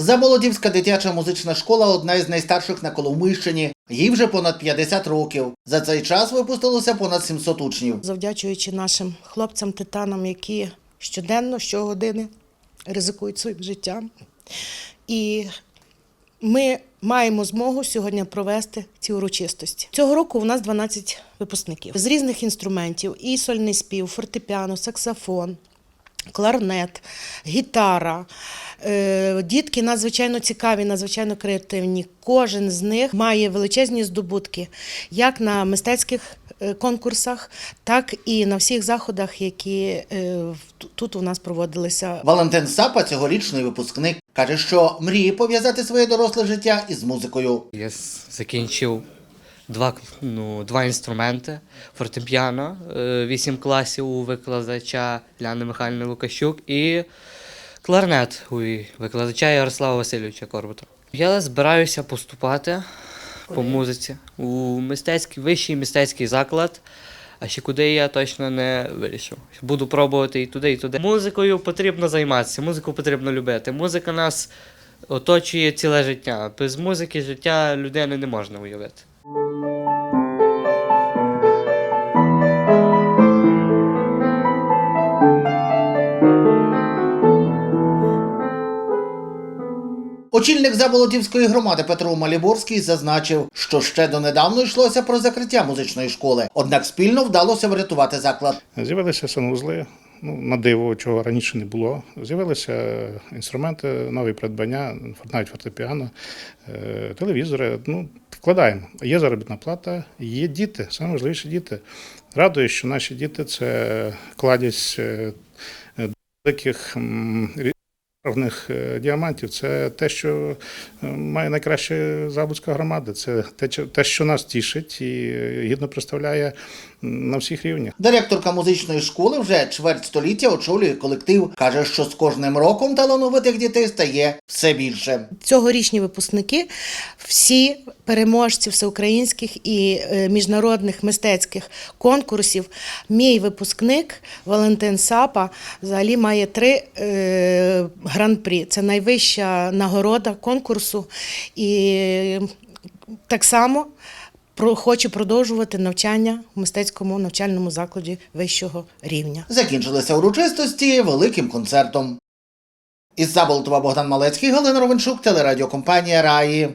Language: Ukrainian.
Заболодівська дитяча музична школа одна із найстарших на Коломийщині. Їй вже понад 50 років. За цей час випустилося понад 700 учнів. завдячуючи нашим хлопцям-титанам, які щоденно, щогодини ризикують своїм життям. І ми маємо змогу сьогодні провести ці урочистості. Цього року у нас 12 випускників з різних інструментів: і сольний спів, фортепіано, саксофон. Кларнет, гітара. Е, Дітки надзвичайно цікаві, надзвичайно креативні. Кожен з них має величезні здобутки як на мистецьких е, конкурсах, так і на всіх заходах, які е, в- тут у нас проводилися. Валентин Сапа, цьогорічний випускник, каже, що мріє пов'язати своє доросле життя із музикою. Я закінчив два, ну, два інструменти: фортепіано, е, вісім класів у викладача Ляни Михайлівни Лукащук і кларнет у викладача Ярослава Васильовича Корбута. Я збираюся поступати по музиці у мистецький, вищий мистецький заклад. А ще куди я точно не вирішив. Буду пробувати і туди, і туди. Музикою потрібно займатися, музику потрібно любити. Музика нас оточує ціле життя. Без музики життя людини не можна уявити. Очільник Заболотівської громади Петро Маліборський зазначив, що ще донедавна йшлося про закриття музичної школи, однак спільно вдалося врятувати заклад. З'явилися санузли, ну, на диво, чого раніше не було. З'явилися інструменти, нові придбання, навіть фортепіано, е, телевізори. Ну, вкладаємо. Є заробітна плата, є діти, найважливіше діти. Радує, що наші діти це кладість е, е, великих м, різних е, діамантів. Це те, що е, має найкраще Забудська громада. Це те, що- те, що нас тішить і е, гідно представляє на всіх рівнях. Директорка музичної школи вже чверть століття очолює колектив. каже, що з кожним роком талановитих дітей стає все більше. Цьогорічні випускники, всі переможці всеукраїнських і міжнародних мистецьких конкурсів. Мій випускник Валентин Сапа взагалі має три е, гран-прі. Це найвища нагорода конкурсу. І так само хочу продовжувати навчання в мистецькому навчальному закладі вищого рівня. Закінчилися урочистості великим концертом. Із Заболотова Богдан Малецький, Галина Ровенчук, телерадіокомпанія Раї.